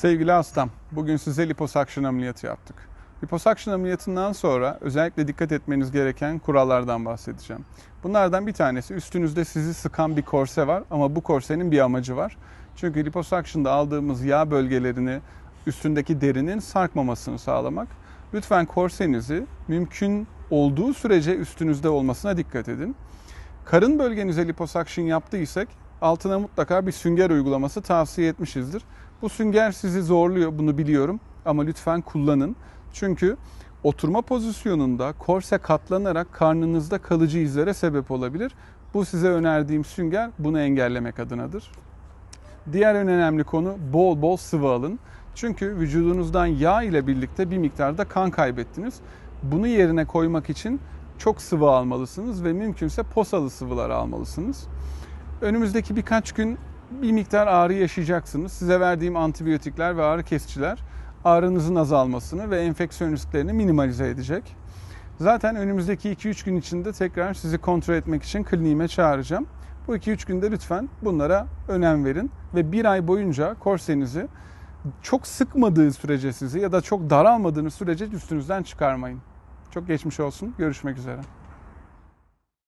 Sevgili hastam, bugün size liposuction ameliyatı yaptık. Liposuction ameliyatından sonra özellikle dikkat etmeniz gereken kurallardan bahsedeceğim. Bunlardan bir tanesi üstünüzde sizi sıkan bir korse var ama bu korsenin bir amacı var. Çünkü liposuction'da aldığımız yağ bölgelerini üstündeki derinin sarkmamasını sağlamak. Lütfen korsenizi mümkün olduğu sürece üstünüzde olmasına dikkat edin. Karın bölgenize liposuction yaptıysak altına mutlaka bir sünger uygulaması tavsiye etmişizdir. Bu sünger sizi zorluyor bunu biliyorum ama lütfen kullanın. Çünkü oturma pozisyonunda korse katlanarak karnınızda kalıcı izlere sebep olabilir. Bu size önerdiğim sünger bunu engellemek adınadır. Diğer en önemli konu bol bol sıvı alın. Çünkü vücudunuzdan yağ ile birlikte bir miktarda kan kaybettiniz. Bunu yerine koymak için çok sıvı almalısınız ve mümkünse posalı sıvılar almalısınız. Önümüzdeki birkaç gün bir miktar ağrı yaşayacaksınız. Size verdiğim antibiyotikler ve ağrı kesiciler ağrınızın azalmasını ve enfeksiyon risklerini minimalize edecek. Zaten önümüzdeki 2-3 gün içinde tekrar sizi kontrol etmek için kliniğime çağıracağım. Bu 2-3 günde lütfen bunlara önem verin ve bir ay boyunca korsenizi çok sıkmadığı sürece sizi ya da çok daralmadığınız sürece üstünüzden çıkarmayın. Çok geçmiş olsun. Görüşmek üzere.